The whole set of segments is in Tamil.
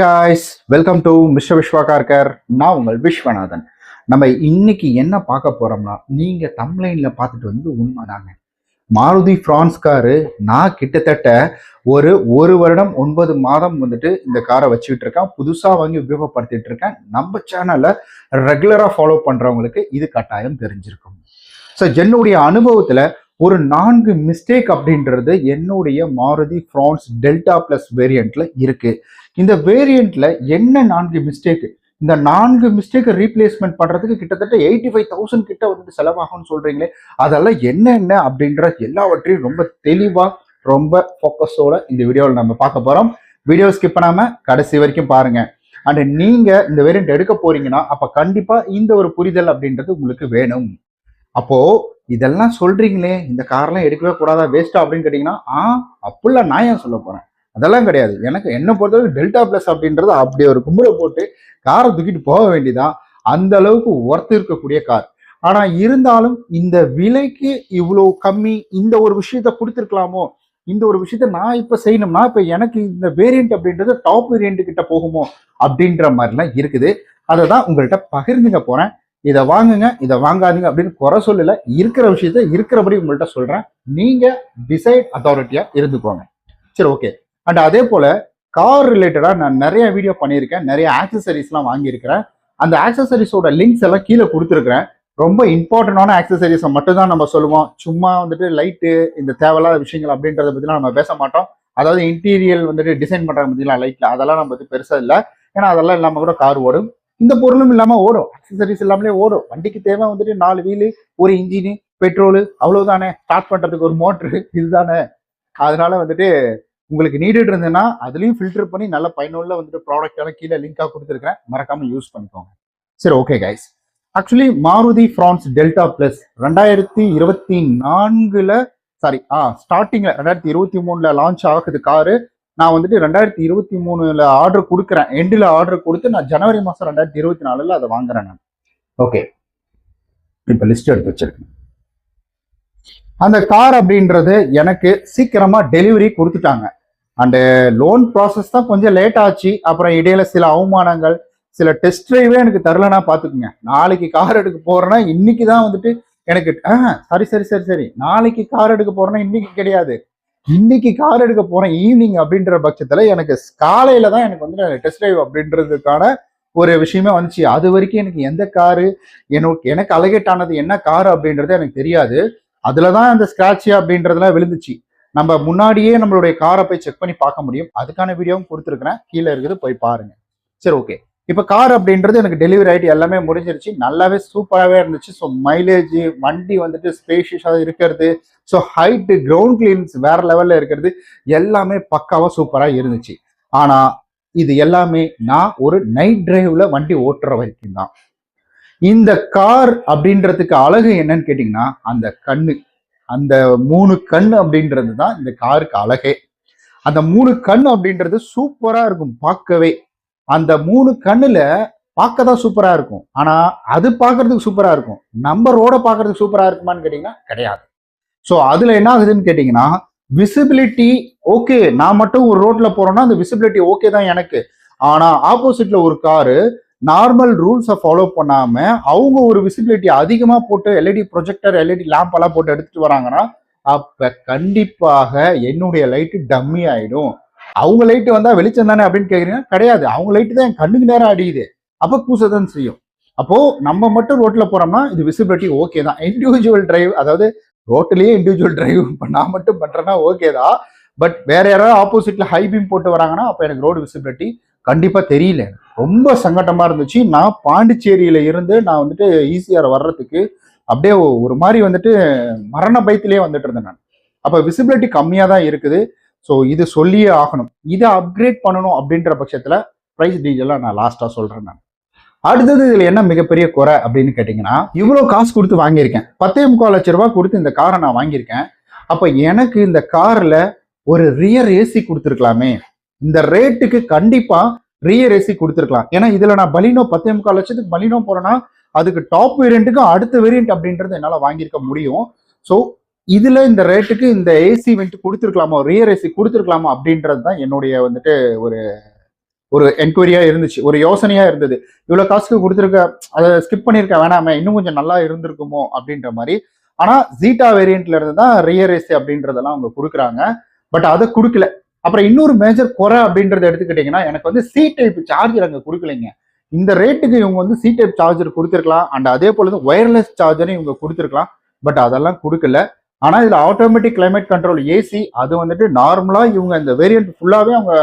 ஹாய்ஸ் வெல்கம் டு மிஸ்டர் விஸ்வாகார்கர் நான் உங்கள் விஸ்வநாதன். நம்ம இன்னைக்கு என்ன பார்க்க போறோம்னா நீங்க தம்லைன்ல பார்த்துட்டு வந்து உண்மைதாங்க. மாருதி ஃப்ரான்ஸ் காரு நான் கிட்டத்தட்ட ஒரு ஒரு வருடம் ஒன்பது மாதம் வந்துட்டு இந்த காரை வச்சுக்கிட்டு இருக்கேன். புதுசாக வாங்கி உபயோகப்படுத்திட்டு இருக்கேன். நம்ம சேனலை ரெகுலராக ஃபாலோ பண்ணுறவங்களுக்கு இது கட்டாயம் தெரிஞ்சிருக்கும். ஸோ என்னுடைய அனுபவத்தில் ஒரு நான்கு மிஸ்டேக் அப்படின்றது என்னுடைய மாருதி ஃப்ரான்ஸ் டெல்டா பிளஸ் வேரியண்ட்ல இருக்கு. இந்த வேரியண்ட்ல என்ன நான்கு மிஸ்டேக் இந்த நான்கு மிஸ்டேக்கை ரீப்ளேஸ்மெண்ட் பண்றதுக்கு கிட்டத்தட்ட எயிட்டி ஃபைவ் தௌசண்ட் கிட்ட வந்து செலவாகும்னு சொல்றீங்களே அதெல்லாம் என்னென்ன அப்படின்ற எல்லாவற்றையும் ரொம்ப தெளிவா ரொம்ப ஃபோக்கஸோட இந்த வீடியோவில் நம்ம பார்க்க போறோம். வீடியோ ஸ்கிப் பண்ணாம கடைசி வரைக்கும் பாருங்க. அண்ட் நீங்க இந்த வேரியண்ட் எடுக்க போறீங்கன்னா அப்ப கண்டிப்பா இந்த ஒரு புரிதல் அப்படின்றது உங்களுக்கு வேணும். அப்போ இதெல்லாம் சொல்றீங்களே இந்த கார்லாம் எடுக்கவே கூடாதா வேஸ்டா அப்படின்னு கேட்டீங்கன்னா ஆ அப்படிலாம் நான் ஏன் சொல்ல போறேன்? அதெல்லாம் கிடையாது. எனக்கு என்ன பொறுத்தவரைக்கும் டெல்டா பிளஸ் அப்படின்றது அப்படி ஒரு கும்பலை போட்டு காரை தூக்கிட்டு போக வேண்டியதான் அந்த அளவுக்கு ஒர்த்து இருக்கக்கூடிய கார். ஆனா இருந்தாலும் இந்த விலைக்கு இவ்வளோ கம்மி இந்த ஒரு விஷயத்த கொடுத்துருக்கலாமோ? இந்த ஒரு விஷயத்த நான் இப்ப செய்யணும்னா இப்ப எனக்கு இந்த வேரியண்ட் அப்படின்றது டாப் வேரியன்ட் கிட்ட போகுமோ? அப்படின்ற மாதிரிலாம் இருக்குது. அதை தான் உங்கள்கிட்ட பகிர்ந்துங்க போறேன். இதை வாங்குங்க இதை வாங்காதீங்க அப்படின்னு குறை சொல்லல. இருக்கிற விஷயத்த இருக்கிறபடி உங்கள்கிட்ட சொல்றேன். நீங்க டிசைட் அத்தாரிட்டியா இருந்துக்கோங்க. சரி ஓகே அண்ட் அதே போல கார் ரிலேட்டடா நான் நிறைய வீடியோ பண்ணியிருக்கேன். நிறைய ஆக்சசரிஸ்லாம் வாங்கியிருக்கிறேன். அந்த ஆக்சசரிஸோட லிங்க்ஸ் எல்லாம் கீழே கொடுத்துருக்கிறேன். ரொம்ப இம்பார்ட்டண்டான ஆக்சசரிஸை மட்டும் தான் நம்ம சொல்லுவோம். சும்மா வந்துட்டு லைட்டு இந்த தேவையில்லாத விஷயங்கள் அப்படின்றத பற்றிலாம் நம்ம பேச மாட்டோம். அதாவது இன்டீரியல் வந்துட்டு டிசைன் பண்றாங்க பற்றிலாம் லைட்ல அதெல்லாம் நம்ம வந்து பெருசா இல்லை. ஏன்னா அதெல்லாம் இல்லாம கூட கார் ஓடும். இந்த பொருளும் இல்லாமல் ஓடும். அக்சசரிஸ் இல்லாமலே ஓடும். வண்டிக்கு தேவை வந்துட்டு நாலு வீலு ஒரு இன்ஜினு பெட்ரோலு அவ்வளவுதானே. ஸ்டார்ட் பண்ணுறதுக்கு ஒரு மோட்ரு இதுதானே. அதனால வந்துட்டு உங்களுக்கு நீடட் இருந்ததுன்னா அதுலேயும் ஃபில்டர் பண்ணி நல்ல பயனுள்ள வந்துட்டு ப்ராடக்டெல்லாம் கீழே லிங்காக கொடுத்துருக்கேன் மறக்காமல் யூஸ் பண்ணிக்கோங்க. சரி okay guys actually Maruti Fronx Delta Plus ரெண்டாயிரத்தி இருபத்தி நான்குல சாரி ஆ ஸ்டார்டிங்ல ரெண்டாயிரத்தி இருபத்தி மூணுல லான்ச் ஆகுது காரு. நான் வந்துட்டு ரெண்டாயிரத்தி இருபத்தி மூணுல ஆர்டர் கொடுக்குறேன். எண்டில் ஆர்டர் கொடுத்து நான் ஜனவரி மாதம் ரெண்டாயிரத்தி இருபத்தி நாலுல அதை வாங்குறேன் நான். ஓகே இப்போ லிஸ்ட் எடுத்து வச்சிருக்கேன். அந்த கார் அப்படின்றது எனக்கு சீக்கிரமாக டெலிவரி கொடுத்துட்டாங்க. அண்டு லோன் ப்ராசஸ் தான் கொஞ்சம் லேட் ஆச்சு. அப்புறம் இடையில சில அவமானங்கள் சில டெஸ்ட் ட்ரைவே எனக்கு தரலன்னா பார்த்துக்குங்க. நாளைக்கு கார் எடுக்க போறேன்னா இன்னைக்கு தான் வந்துட்டு எனக்கு ஆ சரி சரி சரி சரி. நாளைக்கு கார் எடுக்க போறேன்னா இன்னைக்கு கிடையாது. இன்னைக்கு கார் எடுக்க போறேன் ஈவினிங் அப்படின்ற பட்சத்துல எனக்கு காலையில தான் எனக்கு வந்து டெஸ்ட் டிரைவ் அப்படின்றதுக்கான ஒரு விஷயமே வந்துச்சு. அது வரைக்கும் எனக்கு எந்த காரு எனக்கு எனக்கு அலகேட் ஆனது என்ன கார் அப்படின்றது எனக்கு தெரியாது. அதுலதான் அந்த ஸ்கிராட்சி அப்படின்றதுலாம் விழுந்துச்சு. நம்ம முன்னாடியே நம்மளுடைய காரை போய் செக் பண்ணி பார்க்க முடியும். அதுக்கான வீடியோவும் கொடுத்துருக்குறேன். கீழே இருக்குது போய் பாருங்க. சரி ஓகே இப்போ கார் அப்படின்றது எனக்கு டெலிவரி ஆகிட்டு எல்லாமே முடிஞ்சிருச்சு. நல்லாவே சூப்பராகவே இருந்துச்சு. ஸோ மைலேஜ் வண்டி வந்துட்டு ஸ்பேஷியஸாக இருக்கிறது. ஸோ ஹைட்டு கிரவுண்ட் கிளீன்ஸ் வேற லெவலில் இருக்கிறது. எல்லாமே பக்காவாக சூப்பராக இருந்துச்சு. ஆனால் இது எல்லாமே நான் ஒரு நைட் டிரைவ்ல வண்டி ஓட்டுற வரைக்கும் தான். இந்த கார் அப்படின்றதுக்கு அழகு என்னன்னு கேட்டிங்கன்னா அந்த கண்ணு. அந்த மூணு கண் அப்படின்றது தான் இந்த காருக்கு அழகே. அந்த மூணு கண் அப்படின்றது சூப்பராக இருக்கும் பார்க்கவே. அந்த மூணு கண்ணுல பார்க்க தான் சூப்பராக இருக்கும். ஆனால் அது பார்க்கறதுக்கு சூப்பராக இருக்கும். நம்ம ரோட பார்க்கறதுக்கு சூப்பராக இருக்குமான்னு கேட்டிங்கன்னா கிடையாது. ஸோ அதில் என்ன ஆகுதுன்னு கேட்டிங்கன்னா விசிபிலிட்டி ஓகே நான் மட்டும் ஒரு ரோட்டில் போகிறோன்னா அந்த விசிபிலிட்டி ஓகே தான் எனக்கு. ஆனால் ஆப்போசிட்டில் ஒரு காரு நார்மல் ரூல்ஸை ஃபாலோ பண்ணாமல் அவங்க ஒரு விசிபிலிட்டி அதிகமாக போட்டு எல்இடி ப்ரொஜெக்டர் எல்இடி லேம்ப் எல்லாம் போட்டு எடுத்துகிட்டு வராங்கன்னா அப்போ கண்டிப்பாக என்னுடைய லைட்டு டம்மி ஆகிடும் அவங்க லைட்டு வந்தா வெளிச்சம் தானே அப்படின்னு கேக்குறீங்க? கிடையாது. அவங்க லைட்டு தான் என் கண்ணுக்கு நேரம் அடியுது அப்ப கூசதான் செய்யும். அப்போ நம்ம மட்டும் ரோட்ல போறோம்னா இது விசிபிலிட்டி ஓகே தான். இண்டிவிஜுவல் டிரைவ் அதாவது ரோட்லயே இண்டிவிஜுவல் டிரைவ் இப்போ நான் மட்டும் பண்றேன்னா ஓகே தான். பட் வேற யாராவது ஆப்போசிட்ல ஹை பீம் போட்டு வராங்கன்னா அப்ப எனக்கு ரோடு விசிபிலிட்டி கண்டிப்பா தெரியல. ரொம்ப சங்கட்டமா இருந்துச்சு. நான் பாண்டிச்சேரியில இருந்து நான் வந்துட்டு ஈஸியார் வர்றதுக்கு அப்படியே ஒரு மாதிரி வந்துட்டு மரண பயத்திலேயே வந்துட்டு இருந்தேன் நான். அப்ப விசிபிலிட்டி கம்மியா தான் இருக்குது. ஸோ இது சொல்லியே ஆகணும். இதை அப்கிரேட் பண்ணணும் அப்படின்ற பட்சத்தில் ப்ரைஸ் டீட்டெயிலாக நான் லாஸ்ட்டாக சொல்கிறேன் நான். அடுத்தது இதில் என்ன மிகப்பெரிய குறை அப்படின்னு கேட்டிங்கன்னா இவ்வளோ காசு கொடுத்து வாங்கியிருக்கேன். பத்தே முக்கால் லட்ச ரூபா கொடுத்து இந்த காரை நான் வாங்கியிருக்கேன். அப்போ எனக்கு இந்த காரில் ஒரு ரியர் ஏசி கொடுத்துருக்கலாமே. இந்த ரேட்டுக்கு கண்டிப்பாக ரியர் ஏசி கொடுத்துருக்கலாம். ஏன்னா இதில் நான் பலினோ பத்தே முக்கால் லட்சத்துக்கு பலினோ போகிறேன்னா அதுக்கு டாப் வேரியண்ட்டுக்கு அடுத்த வேரியண்ட் அப்படின்றது என்னால் வாங்கியிருக்க முடியும். ஸோ இதுல இந்த ரேட்டுக்கு இந்த ஏசி வந்துட்டு கொடுத்துருக்கலாமா? Rear AC கொடுத்துருக்கலாமா? அப்படின்றது தான் என்னுடைய வந்துட்டு ஒரு ஒரு என்கொயரியா இருந்துச்சு. ஒரு யோசனையா இருந்தது. இவ்வளவு காசுக்கு கொடுத்துருக்க அதை ஸ்கிப் பண்ணிருக்க வேணாமே இன்னும் கொஞ்சம் நல்லா இருந்திருக்குமோ? அப்படின்ற மாதிரி. ஆனா ஜீட்டா வேரியன்ட்ல இருந்து தான் ரியர் ஏசி அப்படின்றதெல்லாம் அவங்க கொடுக்குறாங்க. பட் அதை கொடுக்கல. அப்புறம் இன்னொரு மேஜர் குறை அப்படின்றத எடுத்துக்கிட்டீங்கன்னா எனக்கு வந்து சி டைப் சார்ஜர் அங்கே கொடுக்கலைங்க. இந்த ரேட்டுக்கு இவங்க வந்து சி டைப் சார்ஜர் கொடுத்துருக்கலாம். அண்ட் அதே போல ஒயர்லெஸ் சார்ஜரும் இவங்க கொடுத்துருக்கலாம். பட் அதெல்லாம் கொடுக்கல. ஆனால் இதில் ஆட்டோமேட்டிக் கிளைமேட் கண்ட்ரோல் ஏசி அது வந்துட்டு நார்மலாக இவங்க இந்த வேரியன்ட் ஃபுல்லாகவே அவங்க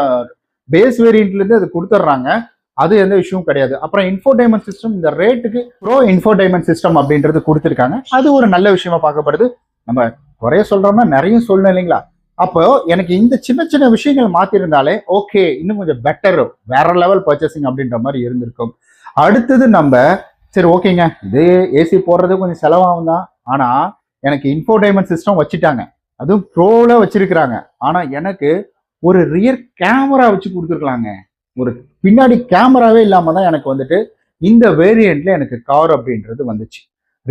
பேஸ் வேரியண்ட்லேருந்து அது கொடுத்துட்றாங்க அது எந்த விஷயமும் கிடையாது. அப்புறம் இன்ஃபோடைமெண்ட் சிஸ்டம் இந்த ரேட்டுக்கு ப்ரோ இன்ஃபோடைமெண்ட் சிஸ்டம் அப்படின்றது கொடுத்துருக்காங்க. அது ஒரு நல்ல விஷயமா பார்க்கப்படுது. நம்ம குறைய சொல்கிறோமா நிறைய சொல்லணும் இல்லைங்களா? அப்போ எனக்கு இந்த சின்ன சின்ன விஷயங்கள் மாற்றிருந்தாலே ஓகே இன்னும் கொஞ்சம் பெட்டர் வேற லெவல் பர்ச்சேசிங் அப்படின்ற மாதிரி இருந்திருக்கும். அடுத்தது நம்ம சரி ஓகேங்க இது ஏசி போடுறது கொஞ்சம் செலவாகும் தான் ஆனால் எனக்கு இன்ஃபோடைமெண்ட் சிஸ்டம் வச்சுட்டாங்க. அதுவும் ப்ரோவில் வச்சிருக்கிறாங்க. ஆனால் எனக்கு ஒரு ரியர் கேமரா வச்சு கொடுத்துருக்கலாங்க. ஒரு பின்னாடி கேமராவே இல்லாமல் தான் எனக்கு வந்துட்டு இந்த வேரியண்ட்ல எனக்கு கார் அப்படின்றது வந்துச்சு.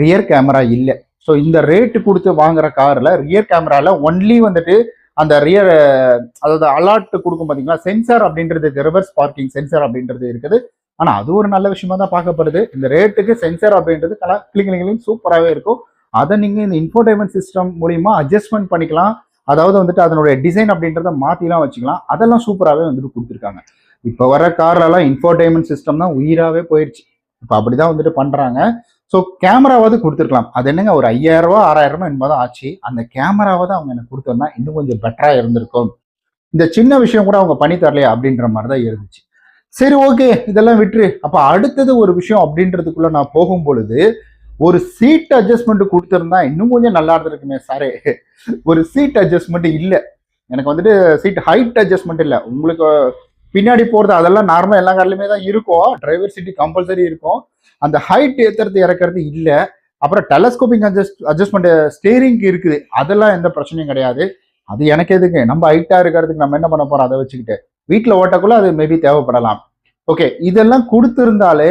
ரியர் கேமரா இல்லை. ஸோ இந்த ரேட்டு கொடுத்து வாங்குற காரில் ரியர் கேமராவில் ஒன்லி வந்துட்டு அந்த ரியர் அதாவது அலர்ட் கொடுக்கும் பார்த்தீங்களா சென்சார் அப்படின்றது ரிவர்ஸ் பார்க்கிங் சென்சார் அப்படின்றது இருக்குது. ஆனால் அது ஒரு நல்ல விஷயமா தான் பார்க்கப்படுது. இந்த ரேட்டுக்கு சென்சார் அப்படின்றது கலா கிளிங் சூப்பராகவே இருக்கும். அதை நீங்கள் இந்த இன்ஃபோடைமெண்ட் சிஸ்டம் மூலிமா அட்ஜஸ்ட்மெண்ட் பண்ணிக்கலாம். அதாவது வந்துட்டு அதனுடைய டிசைன் அப்படின்றத மாற்றிலாம் வச்சுக்கலாம். அதெல்லாம் சூப்பராகவே வந்துட்டு கொடுத்துருக்காங்க. இப்போ வர கார்லலாம் இன்ஃபோடைமெண்ட் சிஸ்டம் தான் உயிராகவே போயிடுச்சு இப்போ அப்படி தான் வந்துட்டு பண்ணுறாங்க ஸோ கேமராவது கொடுத்துருக்கலாம். அது என்னங்க? ஒரு ஐயாயிரரூவா ரூபா ஆறாயிரம் என்பது ஆச்சு. அந்த கேமராவது அவங்க எனக்கு கொடுத்தோம்னா இன்னும் கொஞ்சம் பெட்டராக இருந்திருக்கும். இந்த சின்ன விஷயம் கூட அவங்க பண்ணி தரலையா அப்படின்ற மாதிரி தான் இருந்துச்சு. சரி ஓகே இதெல்லாம் விட்டுரு. அப்போ அடுத்தது ஒரு விஷயம் அப்படின்றதுக்குள்ள நான் போகும் பொழுது ஒரு சீட் அட்ஜஸ்ட்மெண்ட் கொடுத்துருந்தா இன்னும் கொஞ்சம் நல்லா இருந்திருக்குமே சாரே ஒரு சீட் அட்ஜஸ்ட்மெண்ட் இல்லை. எனக்கு வந்துட்டு சீட் ஹைட் அட்ஜஸ்ட்மெண்ட் இல்லை. உங்களுக்கு பின்னாடி போகிறது அதெல்லாம் நார்மலாக எல்லா கார்லயுமே தான் இருக்கும். டிரைவர் சீட் கம்பல்சரி இருக்கும். அந்த ஹைட் ஏத்துறது இறக்கிறது இல்லை. அப்புறம் டெலஸ்கோப்பிங் அட்ஜஸ்ட் அட்ஜஸ்ட்மெண்ட் ஸ்டேரிங்க்கு இருக்குது. அதெல்லாம் எந்த பிரச்சனையும் கிடையாது. அது எனக்கு எதுக்கு? நம்ம ஹைட்டாக இருக்கிறதுக்கு நம்ம என்ன பண்ண போகிறோம் அதை வச்சுக்கிட்டு. வீட்டில் ஓட்டக்குள்ளே அது மேபி தேவைப்படலாம். ஓகே இதெல்லாம் கொடுத்துருந்தாலே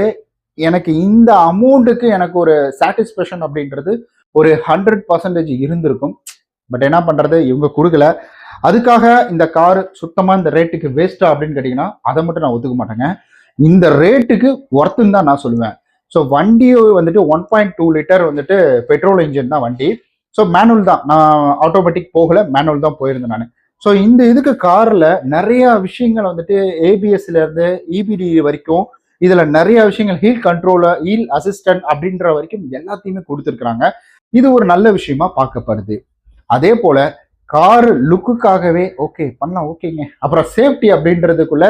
எனக்கு இந்த அமௌண்ட்டுக்கு எனக்கு ஒரு சாட்டிஸ்ஃபேக்ஷன் அப்படின்றது ஒரு ஹண்ட்ரட் பர்சன்டேஜ் இருந்திருக்கும். பட் என்ன பண்ணுறது இவங்க கொடுக்கல. அதுக்காக இந்த கார் சுத்தமாக இந்த ரேட்டுக்கு வேஸ்ட்டா அப்படின்னு கேட்டிங்கன்னா அதை மட்டும் நான் ஒத்துக்க மாட்டேங்க. இந்த ரேட்டுக்கு ஒர்த்துன்னு தான் நான் சொல்லுவேன். ஸோ வண்டி வந்துட்டு ஒன் பாயிண்ட் டூ லிட்டர் வந்துட்டு பெட்ரோல் இன்ஜின் தான் வண்டி. ஸோ மேனுவல் தான். நான் ஆட்டோமேட்டிக் போகல மேனுவல் தான் போயிருந்தேன் நான். ஸோ இந்த இதுக்கு காரில் நிறையா விஷயங்கள் வந்துட்டு ஏபிஎஸ்லேருந்து இபிடி வரைக்கும் இதுல நிறைய விஷயங்கள் ஹீல் கண்ட்ரோலர் ஹீல் அசிஸ்டன்ட் அப்படின்ற வரைக்கும் எல்லாத்தையுமே கொடுத்துருக்குறாங்க. இது ஒரு நல்ல விஷயமா பார்க்கப்படுது. அதே போல கார் லுக்குக்காகவே ஓகே பண்ணலாம் ஓகேங்க அப்புறம் சேஃப்டி அப்படின்றதுக்குள்ள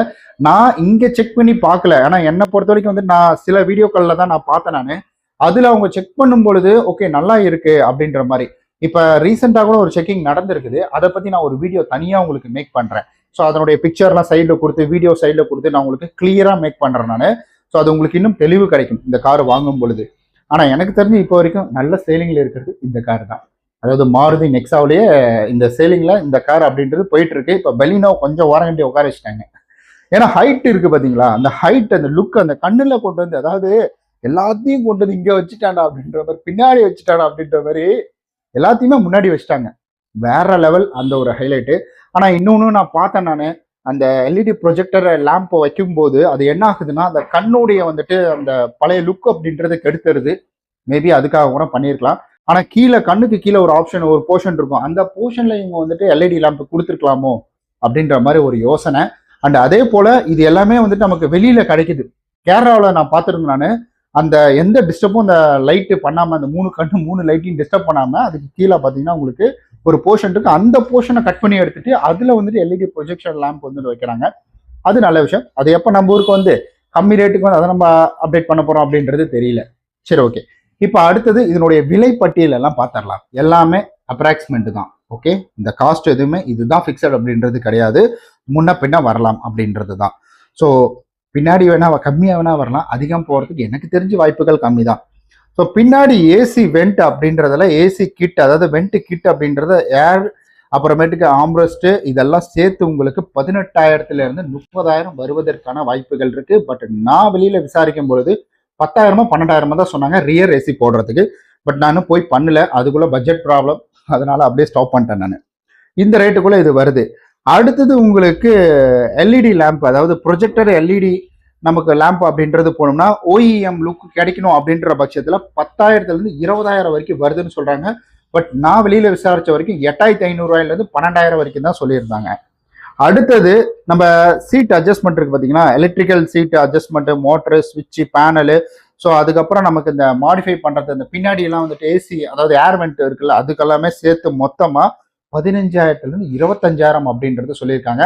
நான் இங்க செக் பண்ணி பார்க்கல. ஆனா என்னை பொறுத்த வரைக்கும் வந்து நான் சில வீடியோக்கள்ல தான் நான் பார்த்தேன் நான். அதுல அவங்க செக் பண்ணும் பொழுது ஓகே நல்லா இருக்கு அப்படின்ற மாதிரி. இப்ப ரீசெண்டா கூட ஒரு செக்கிங் நடந்திருக்குது. அதை பத்தி நான் ஒரு வீடியோ தனியா உங்களுக்கு மேக் பண்றேன். ஸோ அதனுடைய பிக்சர்லாம் சைடில் கொடுத்து வீடியோ சைடில் கொடுத்து நான் உங்களுக்கு கிளியராக மேக் பண்ணுறேன் நான். ஸோ அது உங்களுக்கு இன்னும் தெளிவு கிடைக்கும் இந்த கார் வாங்கும் பொழுது. ஆனால் எனக்கு தெரிஞ்சு இப்போ வரைக்கும் நல்ல சேலிங்கில் இருக்கிறது இந்த கார் தான். அதாவது மாருதி நெக்ஸாவிலேயே இந்த சேலிங்கில் இந்த கார் அப்படின்றது போயிட்டு இருக்கு இப்போ பெலினோ கொஞ்சம் ஓரங்கட்டி உட்கார வச்சுட்டாங்க. ஏன்னா ஹைட் இருக்கு பார்த்தீங்களா அந்த ஹைட் அந்த லுக் அந்த கண்ணில் கொண்டு வந்து அதாவது எல்லாத்தையும் கொண்டு வந்து இங்கே வச்சுட்டாண்டா அப்படின்ற மாதிரி பின்னாடி வச்சுட்டாடா அப்படின்ற மாதிரி எல்லாத்தையுமே முன்னாடி வச்சுட்டாங்க. வேற லெவல் அந்த ஒரு ஹைலைட்டு ஆனால் இன்னொன்று நான் பார்த்தேன் நான் அந்த எல்இடி ப்ரொஜெக்டர் லேம்பை வைக்கும்போது அது என்ன ஆகுதுன்னா அந்த கண்ணுடைய வந்துட்டு அந்த பழைய லுக் அப்படின்றது கெடுத்துருது. மேபி அதுக்காக கூட பண்ணியிருக்கலாம் ஆனால் கீழே கண்ணுக்கு கீழே ஒரு ஆப்ஷன் ஒரு போர்ஷன் இருக்கும். அந்த போர்ஷனில் இவங்க வந்துட்டு எல்இடி லேம்ப் கொடுத்துருக்கலாமோ அப்படின்ற மாதிரி ஒரு யோசனை. அண்ட் அதே போல் இது எல்லாமே வந்துட்டு நமக்கு வெளியில் கிடைக்குது. கேரளாவில் நான் பார்த்துருந்தேன் நான் அந்த எந்த டிஸ்டர்பும் அந்த லைட்டு பண்ணாமல் அந்த மூணு கண்ணு மூணு லைட்டையும் டிஸ்டர்ப் பண்ணாமல் அதுக்கு கீழே பார்த்தீங்கன்னா உங்களுக்கு ஒரு போர்ஷன் இருக்கு அந்த போர்ஷனை கட் பண்ணி எடுத்துட்டு அதுல வந்துட்டு எல்இடி ப்ரொஜெக்ஷன் லேம்ப் வந்து வைக்கிறாங்க. அது நல்ல விஷயம். அது எப்போ நம்ம ஊருக்கு வந்து கம்மி ரேட்டுக்கு வந்து அதை நம்ம அப்டேட் பண்ண போறோம் அப்படின்றது தெரியல. சரி ஓகே இப்போ அடுத்தது இதனுடைய விலை பட்டியல் எல்லாம் பார்த்துடலாம். எல்லாமே அப்ராக்சிமெண்ட் தான். ஓகே இந்த காஸ்ட் எதுவுமே இதுதான் ஃபிக்ஸட் அப்படின்றது கிடையாது. முன்ன பின்ன வரலாம் அப்படின்றது தான். ஸோ பின்னாடி வேணா கம்மியாக வேணா வரலாம். அதிகம் போகிறதுக்கு எனக்கு தெரிஞ்ச வாய்ப்புகள் கம்மி தான் ஸோ பின்னாடி ஏசி வெண்ட் அப்படின்றதுல ஏசி கிட் அதாவது வெண்ட் கிட் அப்படின்றத ஏர் அப்புறமேட்டுக்கு ஆம்ரஸ்ட் இதெல்லாம் சேர்த்து உங்களுக்கு பதினெட்டாயிரத்துலேருந்து முப்பதாயிரம் வருவதற்கான வாய்ப்புகள் இருக்குது பட் நான் வெளியில் விசாரிக்கும் பொழுது பத்தாயிரமோ பன்னெண்டாயிரமோ தான் சொன்னாங்க ரியர் ஏசி போடுறதுக்கு. பட் நான் போய் பண்ணல. அதுக்குள்ளே பட்ஜெட் ப்ராப்ளம் அதனால் அப்படியே ஸ்டாப் பண்ணிட்டேன் நான். இந்த ரேட்டுக்குள்ளே இது வருது. அடுத்தது உங்களுக்கு எல்இடி லேம்ப் அதாவது ப்ரொஜெக்டர் எல்இடி நமக்கு லேம்ப் அப்படின்றது போனோம்னா ஓஇஎம் லுக் கிடைக்கணும் அப்படின்ற பட்சத்தில் பத்தாயிரத்துலேருந்து இருபதாயிரம் வரைக்கும் வருதுன்னு சொல்கிறாங்க பட் நான் வெளியில் விசாரித்த வரைக்கும் எட்டாயிரத்தி ஐநூறுரூவாயிலேருந்து பன்னெண்டாயிரம் வரைக்கும் தான் சொல்லியிருந்தாங்க. அடுத்தது நம்ம சீட் அட்ஜஸ்ட்மெண்ட் இருக்கு பார்த்தீங்கன்னா எலக்ட்ரிக்கல் சீட் அட்ஜஸ்ட்மெண்ட்டு மோட்ரு ஸ்விட்சு பேனலு ஸோ அதுக்கப்புறம் நமக்கு இந்த மாடிஃபை பண்ணுறது இந்த பின்னாடியெல்லாம் வந்துட்டு ஏசி அதாவது ஏர் வெண்ட் இருக்குல்ல அதுக்கெல்லாமே சேர்த்து மொத்தமாக பதினஞ்சாயிரத்துலேருந்து இருபத்தஞ்சாயிரம் அப்படின்றது சொல்லியிருக்காங்க.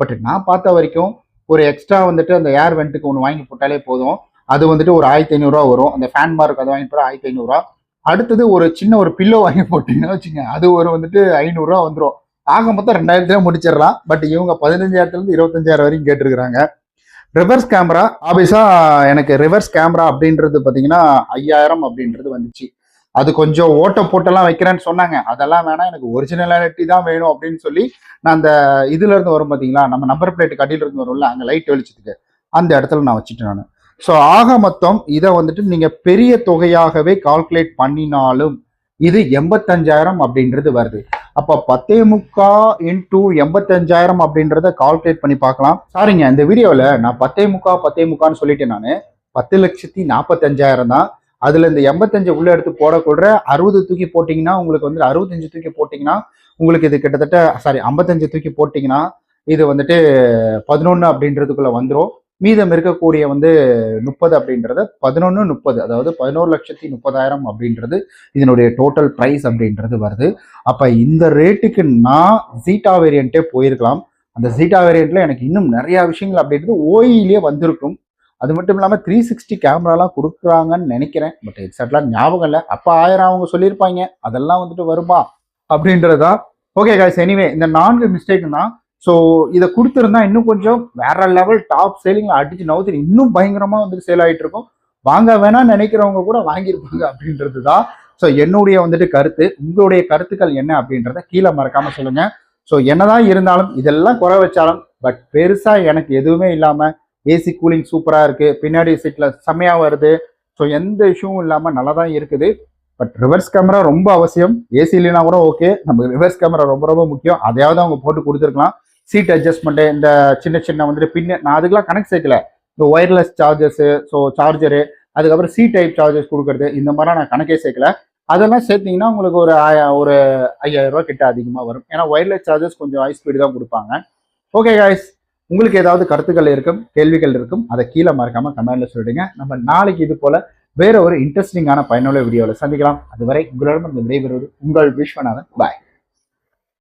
பட் நான் பார்த்த வரைக்கும் ஒரு எக்ஸ்ட்ரா வந்துட்டு அந்த ஏர் வெண்ட்டுக்கு ஒன்று வாங்கி போட்டாலே போதும். அது வந்துட்டு ஒரு ஆயிரத்தி ஐநூறுரூவா வரும். அந்த ஃபேன் மார்க் அதை வாங்கி போகிற ஆயிரத்தி ஐநூறுரூவா அடுத்தது ஒரு சின்ன ஒரு பில்லோ வாங்கி போட்டீங்கன்னா வச்சுங்க அது ஒரு வந்துட்டு ஐநூறுரூவா வந்துடும் ஆக மொத்தம் ரெண்டாயிரத்துல முடிச்சிடலாம். பட் இவங்க பதினஞ்சாயிரத்துலேருந்து இருபத்தஞ்சாயிரம் வரைக்கும் கேட்டிருக்கிறாங்க. ரிவர்ஸ் கேமரா ஆபிஸா எனக்கு ரிவர்ஸ் கேமரா அப்படின்றது பார்த்தீங்கன்னா ஐயாயிரம் அப்படின்றது வந்துச்சு. அது கொஞ்சம் ஓட்ட போட்டெல்லாம் வைக்கிறேன்னு சொன்னாங்க. அதெல்லாம் வேணாம் எனக்கு ஒரிஜினாலிட்டி தான் வேணும் அப்படின்னு சொல்லி நான் அந்த இதுல இருந்து வரும் பார்த்தீங்களா நம்ம நம்பர் பிளேட் கட்டில இருந்து வரும்ல அங்கே லைட் வெளிச்சத்துக்கு அந்த இடத்துல நான் வச்சுட்டேன் நான். ஸோ ஆக மொத்தம் இதை வந்துட்டு நீங்க பெரிய தொகையாகவே கால்குலேட் பண்ணினாலும் இது எண்பத்தஞ்சாயிரம் அப்படின்றது வருது. அப்போ பத்தே முக்கா இன்டூ எண்பத்தஞ்சாயிரம் அப்படின்றத கால்குலேட் பண்ணி பார்க்கலாம். சாரிங்க இந்த வீடியோவில் நான் பத்தே முக்கா பத்தே முக்கான்னு சொல்லிட்டேன் நான். பத்து லட்சத்தி நாற்பத்தஞ்சாயிரம் தான். அதுல இந்த எண்பத்தஞ்சு உள்ள எடுத்து போடக்கூட அறுபது தூக்கி போட்டிங்கன்னா உங்களுக்கு வந்து அறுபத்தஞ்சு தூக்கி போட்டிங்கன்னா உங்களுக்கு இது கிட்டத்தட்ட சாரி ஐம்பத்தஞ்சு தூக்கி போட்டிங்கன்னா இது வந்துட்டு பதினொன்று அப்படின்றதுக்குள்ள வந்துடும் மீதம் இருக்கக்கூடிய வந்து முப்பது அப்படின்றத பதினொன்று முப்பது அதாவது பதினோரு லட்சத்தி முப்பதாயிரம் அப்படின்றது இதனுடைய டோட்டல் ப்ரைஸ் அப்படின்றது வருது. அப்போ இந்த ரேட்டுக்கு நான் ஜீட்டா வேரியண்ட்டே போயிருக்கலாம். அந்த ஜீட்டா வேரியண்ட்டில் எனக்கு இன்னும் நிறையா விஷயங்கள் அப்படின்றது ஓயிலே வந்திருக்கும். அது மட்டும் இல்லாமல் த்ரீ சிக்ஸ்டி கேமராலாம் கொடுக்குறாங்கன்னு நினைக்கிறேன். பட் எக்ஸாக்ட்லாம் ஞாபகம் இல்லை. அப்போ ஆயிரம் அவங்க சொல்லியிருப்பாங்க. அதெல்லாம் வந்துட்டு வருமா? அப்படின்றதா? Okay guys. எனிவே இந்த நான்கு மிஸ்டேக்னா ஸோ இதை கொடுத்துருந்தா இன்னும் கொஞ்சம் வேற லெவல் டாப் சேலிங்ல அடிச்சு நவுத்து இன்னும் பயங்கரமாக வந்துட்டு சேல் ஆகிட்டு இருக்கும். வாங்க வேணாம்னு நினைக்கிறவங்க கூட வாங்கியிருப்பாங்க அப்படின்றது தான் ஸோ என்னுடைய வந்துட்டு கருத்து. உங்களுடைய கருத்துக்கள் என்ன அப்படின்றத கீழே மறக்காம சொல்லுங்க. ஸோ என்னதான் இருந்தாலும் இதெல்லாம் குறை வச்சாலும் பட் பெருசாக எனக்கு எதுவுமே இல்லாமல் ஏசி கூலிங் சூப்பராக இருக்குது பின்னாடி சீட்டில் செம்மையாக வருது. ஸோ எந்த இஷ்யூவும் இல்லாமல் நல்லா தான் இருக்குது. பட் ரிவர்ஸ் கேமரா ரொம்ப அவசியம். ஏசி இல்லைனா கூட ஓகே நம்ம ரிவர்ஸ் கேமரா ரொம்ப ரொம்ப முக்கியம். அதையாவது அவங்க போட்டு கொடுத்துருக்கலாம். சீட் அட்ஜஸ்ட்மெண்ட்டு இந்த சின்ன சின்ன வந்துட்டு பின்ன நான் அதுக்கெலாம் கனெக்ட் சேர்க்கல இந்த ஒயர்லெஸ் சார்ஜர்ஸு ஸோ சார்ஜரு அதுக்கப்புறம் சி டைப் சார்ஜஸ் கொடுக்கறது இந்த மாதிரிலாம் நான் கணக்கே சேர்க்கல அதெல்லாம் சேர்த்திங்கன்னா உங்களுக்கு ஒரு ஆயா ஒரு ஐயாயிரம் ரூபாய் கிட்ட அதிகமாக வரும். ஏன்னா ஒயர்லெஸ் சார்ஜஸ் கொஞ்சம் ஹை ஸ்பீடு தான் கொடுப்பாங்க. ஓகே காய்ஸ் உங்களுக்கு ஏதாவது கருத்துக்கள் இருக்கும் கேள்விகள் இருக்கும் அதை கீழே மறக்காம கமெண்ட்ல சொல்லிடுங்க. நம்ம நாளைக்கு இது போல வேற ஒரு இன்ட்ரெஸ்டிங்கான பயனுள்ள வீடியோவில் சந்திக்கலாம். அதுவரை உங்களிடம் விடைபெறுவது உங்கள் விஸ்வநாதன். பாய்